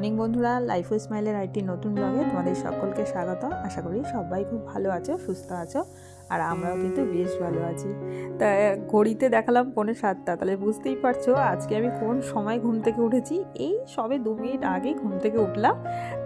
Morning বন্ধুরা life স্মাইলের IT নতুন ব্লগে তোমাদের সকলকে স্বাগত। আশা করি সবাই খুব ভালো আছো, সুস্থ আছো, আর আমরাও কিন্তু বেশ ভালো আছি। তা, ঘড়িতে দেখালাম পৌনে সাতটা, তাহলে বুঝতেই পারছ আজকে আমি কোন সময় ঘুম থেকে উঠেছি। এই সবে দু মিনিট আগে ঘুম থেকে উঠলাম,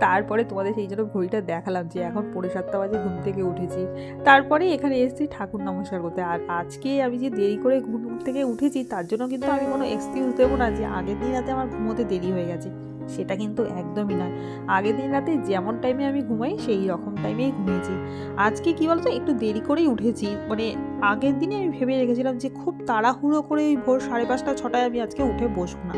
তারপরে তোমাদের সেই জন্য ঘড়িটা দেখালাম যে এখন পৌনে সাতটা বাজে ঘুম থেকে উঠেছি। তারপরে এখানে এসেছি ঠাকুর নমস্কার করতে। আর আজকে আমি যে দেরি করে ঘুম থেকে উঠেছি, তার জন্য কিন্তু আমি কোনো এক্সকিউজ দেবো না যে আগের দিন রাতে আমার ঘুমোতে দেরি হয়ে গেছে। সেটা কিন্তু একদমই নয়। আগের দিন রাতে যেমন টাইমে আমি ঘুমাই, সেই রকম টাইমেই ঘুমিয়েছি। আজকে কি বলতো, একটু দেরি করেই উঠেছি। মানে আগের দিনে আমি ভেবে রেখেছিলাম যে, খুব তাড়াহুড়ো করে ওই ভোর সাড়ে পাঁচটা, ছটায় আমি আজকে উঠে বসবো না।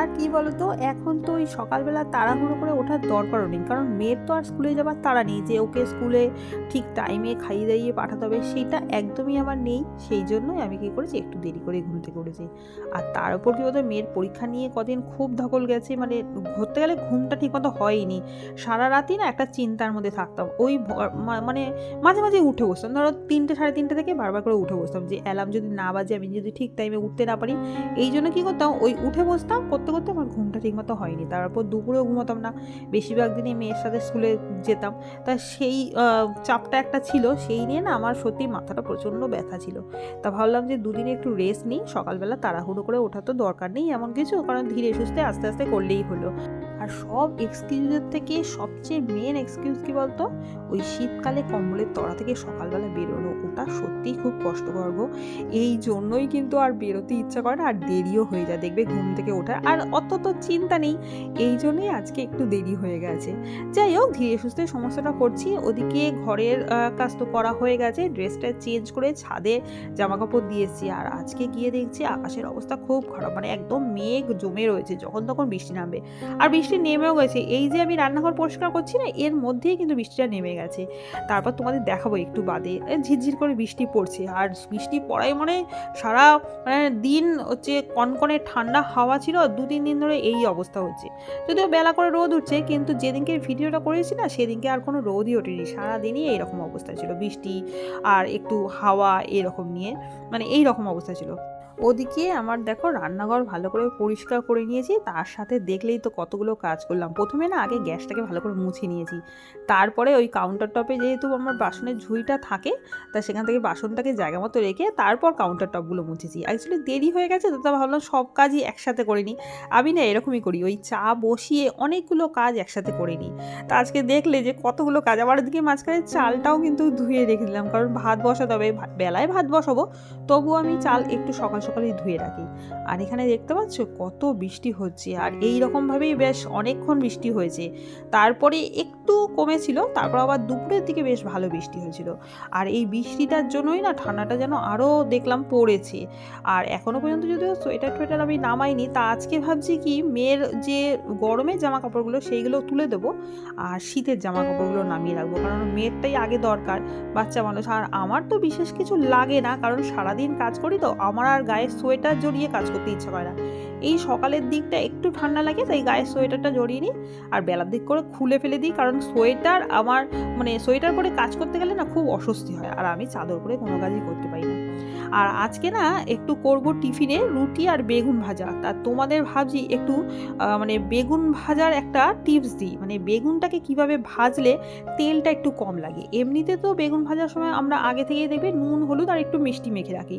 আর কি বলতো, এখন তো ওই সকালবেলা তাড়াহুড়ো করে ওঠার দরকারও নেই। কারণ মেয়ের তো আর স্কুলে যাবার তাড়া নেই যে ওকে স্কুলে ঠিক টাইমে খাইয়ে দাইয়ে পাঠাতে হবে, সেটা একদমই আমার নেই। সেই জন্যই আমি কী করেছি, একটু দেরি করে ঘুম থেকে উঠেছি। আর তার উপর কী বলতো, মেয়ের পরীক্ষা নিয়ে কদিন খুব ধকল গেছে মানে ঘুরতে গেলে ঘুমটা ঠিকমতো হয়নি। সারা রাতই না একটা চিন্তার মধ্যে থাকতাম। ওই মানে মাঝে মাঝে উঠে বসতাম। ধরো তিনটে, সাড়ে তিনটে থেকে বারবার করে উঠে বসতাম যে, অ্যালার্ম যদি না বাজে, আমি যদি ঠিক টাইমে উঠতে না পারি। এই জন্য কী করতাম, ওই উঠে বসতাম করতে করতে আমার ঘুমটা ঠিকমতো হয়নি। তারপর দুপুরেও ঘুমোতাম না। বেশিরভাগ দিনই মেয়ের সাথে স্কুলে যেতাম। তা সেই চাপটা একটা ছিল। সেই নিয়ে না আমার সত্যি মাথাটা প্রচণ্ড ব্যথা ছিল। তা ভাবলাম যে দুদিনে একটু রেস্ট নিই। সকালবেলা তাড়াহুড়ো করে ওঠা তো দরকার নেই এমন কিছু। কারণ ধীরে সুস্থে আস্তে আস্তে করলেই হলো। আর সব এক্সকিউজের থেকে সবচেয়ে মেন এক্সকিউজ কি বলতো? ওই শীতকালে কম্বলের তলা থেকে সকালবেলা বেরোনো। ওটা সত্যিই খুব কষ্টকর এই জন্যই কিন্তু আর বেরোতে ইচ্ছা করে না। আর দেরিও হয়ে যায়। দেখবে ঘুম থেকে ওঠা আর অত তো চিন্তা নেই। এই জন্যই আজকে একটু দেরি হয়ে গেছে। যাই হোক, ধীরে সুস্থে সমস্যাটা করছি। ওদিকে ঘরের কাজ তো করা হয়ে গেছে। ড্রেসটা চেঞ্জ করে ছাদে জামা কাপড় দিয়েছি আর আজকে গিয়ে দেখছি আকাশের অবস্থা খুব খারাপ। মানে একদম মেঘ জমে রয়েছে। যখন তখন বৃষ্টি নামবে। আর বৃষ্টি নেমেও গেছে। এই যে আমি রান্নাঘর পরিষ্কার করছি না, এর মধ্যেই কিন্তু বৃষ্টিটা নেমে গেছে। তারপর তোমাদের দেখাবো একটু বাদে। ঝিরঝির করে বৃষ্টি পড়ছে। আর বৃষ্টি পড়ায় মানে সারা মানে দিন হচ্ছে কনকনে ঠান্ডা হাওয়া ছিল। দু তিন দিন ধরে এই অবস্থা হচ্ছে। যদিও বেলা করে রোদ উঠছে, কিন্তু যেদিনকে ভিডিওটা করেছি না, সেদিনকে আর কোনো রোদই ওঠেনি। সারাদিনই এইরকম অবস্থা ছিল। বৃষ্টি আর একটু হাওয়া এরকম নিয়ে মানে এই রকম অবস্থা ছিল। ওদিকে আমার দেখো রান্নাঘর ভালো করে পরিষ্কার করে নিয়েছি, তার সাথে দেখলেই তো কতগুলো কাজ করলাম। প্রথমে না আগে গ্যাসটাকে ভালো করে মুছে নিয়েছি। তারপরে ওই কাউন্টার টপে যেহেতু আমার বাসনের ঝুড়িটা থাকে, তা সেখান থেকে বাসনটাকে জায়গা মতো রেখে তারপর কাউন্টার টপগুলো মুছেছি। অ্যাকচুয়ালি দেরি হয়ে গেছে তো তা ভাবলাম সব কাজই একসাথে করে নিই। আমি না এরকমই করি, ওই চা বসিয়ে অনেকগুলো কাজ একসাথে করে নিই। তা আজকে দেখলে যে কতগুলো কাজ, আবার দিকে মাঝখানে চালটাও কিন্তু ধুয়ে রেখে দিলাম, কারণ ভাত বসাতে হবে বেলায় ভাত বসাবো, তবুও আমি চাল একটু সকাল সকালেই ধুয়ে রাখি। আর এখানে দেখতে পাচ্ছ কত বৃষ্টি হচ্ছে। আর এই রকমভাবেই বেশ অনেকক্ষণ বৃষ্টি হয়েছে। তারপরে একটু কমেছিল, তারপর আবার দুপুরের দিকে বেশ ভালো বৃষ্টি হয়েছিল। আর এই বৃষ্টিটার জন্যই না ঠান্ডাটা যেন আরও দেখলাম পড়েছে। আর এখনও পর্যন্ত যদিও সোয়েটার টোয়েটার আমি নামাইনি, তা আজকে ভাবছি কি মেয়ের যে গরমের জামা কাপড়গুলো সেইগুলো তুলে দেবো আর শীতের জামা কাপড়গুলো নামিয়ে রাখব। কারণ মেয়েরটাই আগে দরকার, বাচ্চা মানুষ। আর আমার তো বিশেষ কিছু লাগে না, কারণ সারাদিন কাজ করি তো, আমার আর গায়ে সোয়েটার জড়িয়ে কাজ করতে ইচ্ছা করে না। এই সকালের দিকটা একটু ঠান্ডা লাগে, তাই গায়ে সোয়েটারটা জড়িয়ে নিই। আর বেলার দিক করে খুলে ফেলে দিই, কারণ সোয়েটার আমার মানে সোয়েটার পরে কাজ করতে গেলে না খুব অস্বস্তি হয়, আর আমি চাদর পরে কোনো কাজই করতে পারি না। আর আজকে না একটু করব টিফিনে রুটি আর বেগুন ভাজা। তা তোমাদের ভাবছি একটু মানে বেগুন ভাজার একটা টিপস দিই। মানে বেগুনটাকে কীভাবে ভাজলে তেলটা একটু কম লাগে। এমনিতে তো বেগুন ভাজার সময় আমরা আগে থেকেই দেখবে নুন, হলুদ আর একটু মিষ্টি মেখে রাখি।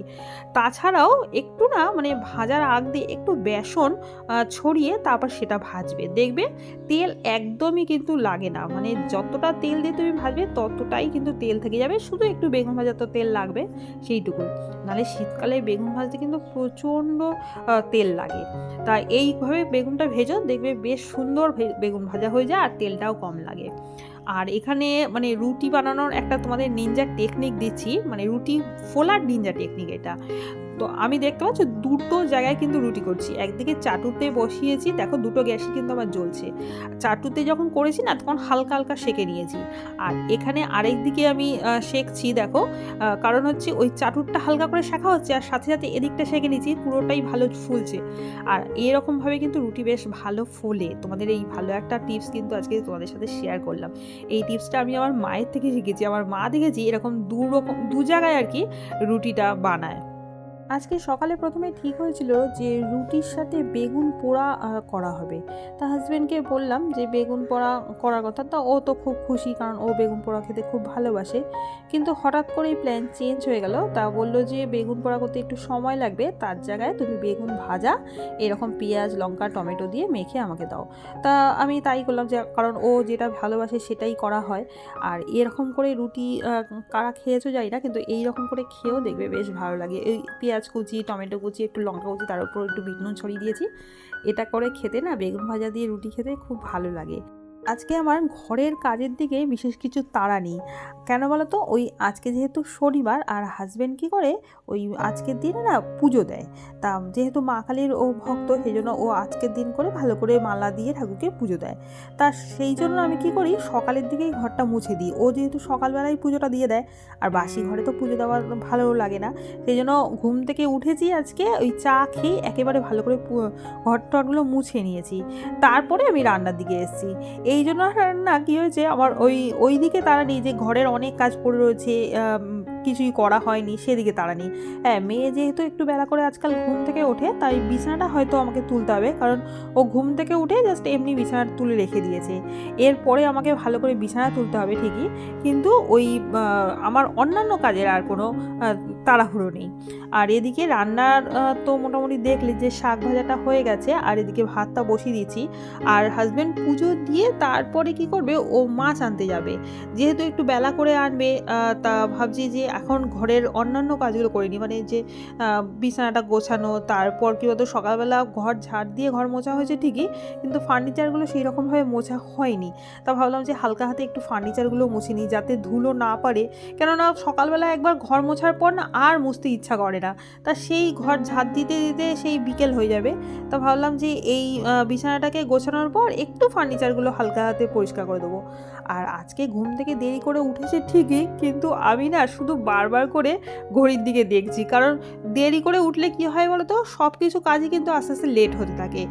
তাছাড়াও একটু না মানে ভাজার আগ দিয়ে একটু বেসন ছড়িয়ে তারপর সেটা ভাজবে। দেখবে তেল একদমই কিন্তু লাগে না। মানে যতটা তেল দিয়ে তুমি ভাজবে ততটাই কিন্তু তেল থেকে যাবে। শুধু একটু বেগুন ভাজার তো তেল লাগবে সেইটুকুই। নাহলে শীতকালে বেগুন ভাজতে কিন্তু প্রচণ্ড তেল লাগে। তা এইভাবে বেগুনটা ভেজো, দেখবে বেশ সুন্দর বেগুন ভাজা হয়ে যায় আর তেলটাও কম লাগে। আর এখানে মানে রুটি বানানোর একটা তোমাদের নিনজা টেকনিক দিচ্ছি। মানে রুটি ফোলার নিনজা টেকনিক এটা। তো আমি দেখতে পাচ্ছ দুটো জায়গায় কিন্তু রুটি করছি। একদিকে চাটুতে বসিয়েছি, দেখো দুটো গ্যাসই কিন্তু আমার জ্বলছে। চাটুতে যখন করেছি না, তখন হালকা হালকা সেকে নিয়েছি। আর এখানে আরেক দিকে আমি সেকছি, দেখো কারণ হচ্ছে ওই চাটুরটা হালকা করে শেখা হচ্ছে আর সাথে সাথে এদিকটা সেকে নিয়েছি, পুরোটাই ভালো ফুলছে। আর এরকমভাবে কিন্তু রুটি বেশ ভালো ফোলে। তোমাদের এই ভালো একটা টিপস কিন্তু আজকে তোমাদের সাথে শেয়ার করলাম। এই টিপসটা আমি আমার মায়ের থেকে শিখেছি, আমার মা দেখেছি এরকম দু রকম, দু জায়গায় আর কি রুটিটা বানায়। আজকে সকালে প্রথমে ঠিক হয়েছিল যে রুটির সাথে বেগুন পোড়া করা হবে। তা হাজব্যান্ডকে বললাম যে বেগুন পোড়া করার কথা, তা ও তো খুব খুশি কারণ ও বেগুন পোড়া খেতে খুব ভালোবাসে। কিন্তু হঠাৎ করেই প্ল্যান চেঞ্জ হয়ে গেল। তা বলল যে বেগুন পোড়া করতে একটু সময় লাগবে, তার জায়গায় তুমি বেগুন ভাজা, এরকম পেঁয়াজ, লঙ্কা, টমেটো দিয়ে মেখে আমাকে দাও। তা আমি তাই করলাম যে, কারণ ও যেটা ভালোবাসে সেটাই করা হয়। আর এরকম করে রুটি কারা খেয়েছো যাই না, কিন্তু এই রকম করে খেয়েও দেখবে বেশ ভালো লাগে। এই পেঁয়াজ কুচি, টমেটো কুচি, একটু লঙ্কা কুচি, তার উপর একটু বিট ছড়িয়ে দিয়েছি। এটা করে খেতে না বেগুন ভাজা দিয়ে রুটি খেতে খুব ভালো লাগে। আজকে আমার ঘরের কাজের দিকে বিশেষ কিছু তাড়া নেই। কেন বলো তো ওই আজকে যেহেতু শনিবার, আর হাজব্যান্ড কী করে? ওই আজকের দিনে না পুজো দেয়। তা যেহেতু মা কালীর ও ভক্ত সেই জন্য ও আজকের দিন করে ভালো করে মালা দিয়ে ঠাকুরকে পুজো দেয়। তা সেই জন্য আমি কি করি? সকালের দিকেই ঘরটা মুছে দিই। ও যেহেতু সকালবেলায় পুজোটা দিয়ে দেয়, আর বাসি ঘরে তো পুজো দেওয়া ভালো লাগে না সেই জন্য ঘুম থেকে উঠেছি আজকে, ওই চা খেয়ে একেবারে ভালো করে ঘর টরগুলো মুছে নিয়েছি। তারপরে আমি রান্নার দিকে এসেছি। এই জন্য রান্না কী হয়েছে? আমার ওই ওই দিকে তারা নেই যে ঘরের অনেক কাজ পড়ে রয়েছে কিছুই করা হয়নি, সেদিকে তারা নেই হ্যাঁ মেয়ে যেহেতু একটু বেলা করে আজকাল ঘুম থেকে ওঠে, তাই বিছানাটা হয়তো আমাকে তুলতে হবে, কারণ ও ঘুম থেকে উঠে জাস্ট এমনি বিছানা তুলে রেখে দিয়েছে। এরপরে আমাকে ভালো করে বিছানা তুলতে হবে ঠিকই, কিন্তু ওই আমার অন্যান্য কাজের আর কোনো তাড়াহুড়ো নেই। আর এদিকে রান্নার তো মোটামুটি দেখলে যে শাক ভাজাটা হয়ে গেছে, আর এদিকে ভাতটা বসিয়ে দিয়েছি। আর হাজব্যান্ড পুজো দিয়ে তারপরে কি করবে? ও মাছ আনতে যাবে। যেহেতু একটু বেলা করে আনবে তা ভাবছি যে এখন ঘরের অন্যান্য কাজগুলো করিনি। মানে যে বিছানাটা গোছানো, তারপর কি বলতো, সকালবেলা ঘর ঝাড় দিয়ে ঘর মোছা হয়েছে ঠিকই, কিন্তু ফার্নিচারগুলো সেই রকমভাবে মোছা হয়নি। তা ভাবলাম যে হালকা হাতে একটু ফার্নিচারগুলো মুছে নিই, যাতে ধুলো না পারে কেননা সকালবেলা একবার ঘর মোছার পর না আর মুছতে ইচ্ছা করে না। তা সেই ঘর ঝাঁট দিতে দিতে সেই বিকেল হয়ে যাবে। তা ভাবলাম যে এই বিছানাটাকে গোছানোর পর একটু ফার্নিচারগুলো হালকা হাতে পরিষ্কার করে দেবো। আর আজকে ঘুম থেকে দেরি করে উঠেছে ঠিকই, কিন্তু আমি না শুধু বারবার করে ঘড়ির দিকে দেখছি। কারণ দেরি করে উঠলে কি হয় বলো তো সব কিছু কাজই কিন্তু আস্তে আস্তে লেট হতে থাকে।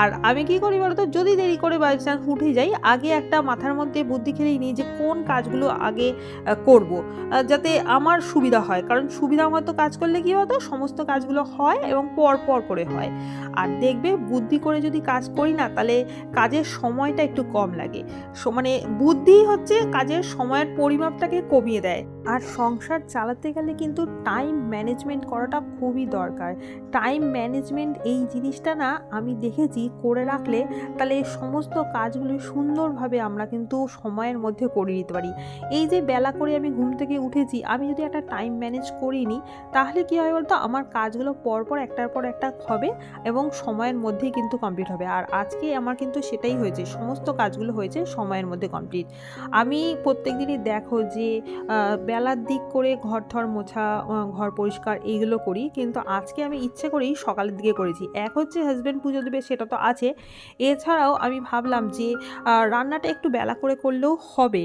আর আমি কি করি বলো তো যদি দেরি করে বাই চান্স উঠে যাই, আগে একটা মাথার মধ্যে বুদ্ধি খেলেই নিই যে কোন কাজগুলো আগে করব। যাতে আমার সুবিধা হয়। কারণ সুবিধা মতো কাজ করলে কি হতো? সমস্ত কাজগুলো হয় এবং পর পর করে হয়। আর দেখবে বুদ্ধি করে যদি কাজ করি না, তাহলে কাজের সময়টা একটু কম লাগে। মানে বুদ্ধি হচ্ছে কাজের সময়ের পরিমাপটাকে কমিয়ে দেয়। আর সংসার চালাতে গেলে কিন্তু টাইম ম্যানেজমেন্ট করাটা খুবই দরকার। টাইম ম্যানেজমেন্ট এই জিনিসটা না আমি দেখেছি করে রাখলে তাহলে সমস্ত কাজগুলো সুন্দরভাবে আমরা কিন্তু সময়ের মধ্যে করে নিতে পারি। এই যে বেলা করে আমি ঘুম থেকে উঠেছি, আমি যদি একটা টাইম ম্যানেজ করিনি, তাহলে কী হয় বলতো? আমার কাজগুলো পরপর একটার পর একটা হবে এবং সময়ের মধ্যেই কিন্তু কমপ্লিট হবে। আর আজকে আমার কিন্তু সেটাই হয়েছে, সমস্ত কাজগুলো হয়েছে সময়ের মধ্যে কমপ্লিট আমি প্রত্যেক দিনই দেখো যে বেলার দিক করে ঘর ঠর মোছা ঘর পরিষ্কার এইগুলো করি, কিন্তু আজকে আমি ইচ্ছে করেই সকালের দিকে করেছি। এক হচ্ছে হাজব্যান্ড পুজো দেবে, সেটা তো আছে। এছাড়াও আমি ভাবলাম যে রান্নাটা একটু বেলা করে করলেও হবে।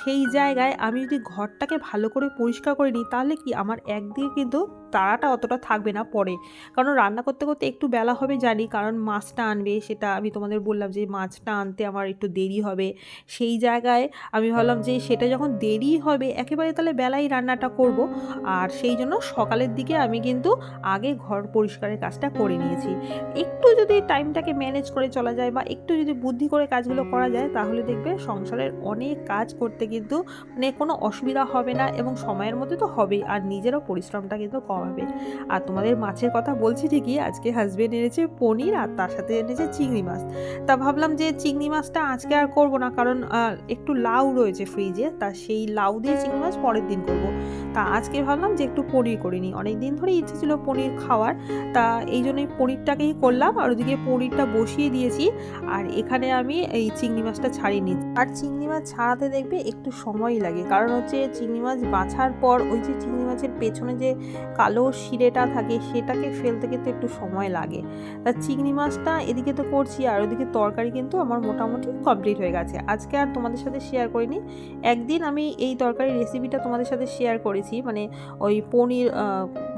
সেই জায়গায় আমি যদি ঘরটাকে ভালো করে পরিষ্কার করে নিই, তাহলে কি আমার একদিকে কিন্তু তাড়াটা অতটা থাকবে না পরে। কারণ রান্না করতে করতে একটু বেলা হবে জানি, কারণ মাছটা আনবে সেটা আমি তোমাদের বললাম যে মাছটা আনতে আমার একটু দেরি হবে। সেই জায়গায় আমি ভাবলাম যে সেটা যখন দেরি হবে, একেবারে তাহলে বেলায় রান্নাটা করব। আর সেই জন্য সকালের দিকে আমি কিন্তু আগে ঘর পরিষ্কারের কাজটা করে নিয়েছি। একটু যদি টাইমটাকে ম্যানেজ করে চলা যায় বা একটু যদি বুদ্ধি করে কাজগুলো করা যায়, তাহলে দেখবে সংসারের অনেক কাজ করতে কিন্তু মানে কোনো অসুবিধা হবে না এবং সময়ের মধ্যে তো হবেই। আর নিজেরও পরিশ্রমটা কিন্তু কম হবে আর তোমাদের মাছের কথা বলছি ঠিকই, আজকে হাজবেন্ড এনেছে পনির আর তার সাথে এনেছে চিংড়ি মাছ। তা ভাবলাম যে চিংড়ি মাছটা আজকে আর করব না, কারণ একটু লাউ রয়েছে ফ্রিজে তা সেই লাউ দিয়ে চিংড়ি মাছ পরের দিন করব। তা আজকে ভাবলাম যে একটু পনির করে নিই। অনেক দিন ধরেই ইচ্ছে ছিল পনির খাওয়ার, তা এই জন্যই পনিরটাকেই করলাম আর ওদিকে পনিরটা বসিয়ে দিয়েছি। আর এখানে আমি এই চিংড়ি মাছটা ছাড়িয়ে নিচ্ছি। আর চিংড়ি মাছ ছাড়াতে দেখবে একটু সময় লাগে, কারণ হচ্ছে চিংড়ি মাছ বাছার পর ওই যে চিংড়ি মাছের পেছনে যে কালো শিরেটা থাকে সেটাকে ফেলতে কিন্তু একটু সময় লাগে। তা চিংড়ি মাছটা এদিকে তো করছি আর ওদিকে তরকারি কিন্তু আমার মোটামুটি কমপ্লিট হয়ে গেছে। আজকে আর তোমাদের সাথে শেয়ার করিনি। একদিন আমি এই তরকারির রেসিপিটা তোমাদের সাথে শেয়ার করেছি। মানে ওই পনির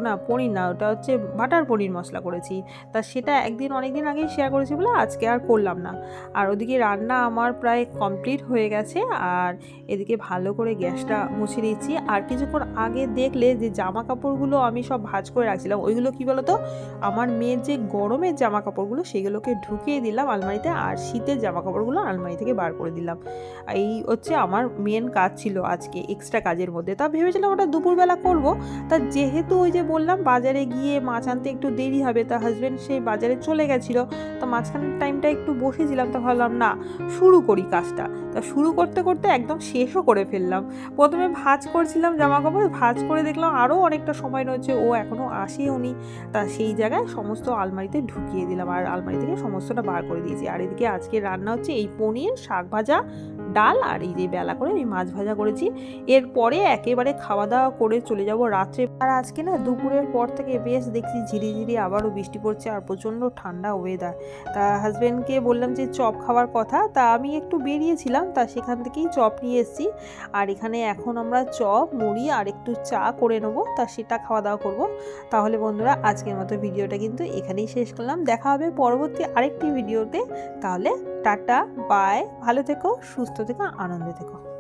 না পনির না, ওটা হচ্ছে বাটার পনির মশলা করেছি। তা সেটা একদিন অনেক দিন আগেই শেয়ার করেছি বলে আজকে আর করলাম না। আর ওদিকে রান্না আমার প্রায় কমপ্লিট হয়ে গেছে। আর এদিকে ভালো করে গ্যাসটা মুছে দিচ্ছি আর কিছুক্ষণ আগে দেখলে যে জামা কাপড়গুলো আমি সব ভাঁজ করে রাখছিলাম। ওইগুলো কী বলতো? আমার মেয়ের যে গরমের জামা কাপড়গুলো সেগুলোকে ঢুকিয়ে দিলাম আলমারিতে আর শীতের জামা কাপড়গুলো আলমারি থেকে বার করে দিলাম। এই হচ্ছে আমার মেন কাজ ছিল আজকে এক্সট্রা কাজের মধ্যে। তা ভেবেছিলাম ওটা দুপুরবেলা করব। তা যেহেতু ওই যে বললাম, বাজারে গিয়ে মাছ আনতে একটু দেরি হবে, তা হাজব্যান্ড সেই বাজারে চলে গেছিল। তা মাঝখানের টাইমটা একটু বসেছিলাম, তা ভাবলাম না, শুরু করি কাজটা। তা শুরু করতে করতে একদম শেষও করে ফেললাম। প্রথমে ভাজ করছিলাম জামা কাপড় ভাজ করে দেখলাম আরও অনেকটা সময় রয়েছে, ও এখনও আসেও নি। তা সেই জায়গায় সমস্ত আলমারিতে ঢুকিয়ে দিলাম, আর আলমারি থেকে সমস্তটা বার করে দিয়েছি। আর এদিকে আজকে রান্না হচ্ছে এই পনির, শাক ভাজা ডাল আর এই যে বেলা করে আমি মাছ ভাজা করেছি। এরপরে একেবারে খাওয়া দাওয়া করে চলে যাব রাত্রে। আর আজকে না দুপুরের পর থেকে বেশ দেখছি ঝিরিঝিরি আবারও বৃষ্টি পড়ছে আর প্রচণ্ড ঠান্ডা ওয়েদার তা হাজব্যান্ডকে বললাম যে চপ খাওয়ার কথা, তা আমি একটু বেরিয়েছিলাম, তা সেখান থেকেই চপ নিয়ে এসেছি। আর এখানে এখন আমরা চপ, মুড়ি আর একটু চা করে নেব, তা সেটা খাওয়া দাওয়া করব। তাহলে বন্ধুরা আজকের মতো ভিডিওটা কিন্তু এখানেই শেষ করলাম। দেখা হবে পরবর্তী আরেকটি ভিডিওতে। তাহলে টাটা বাই ভালো থেকো, সুস্থ থেকো আনন্দে থেকো।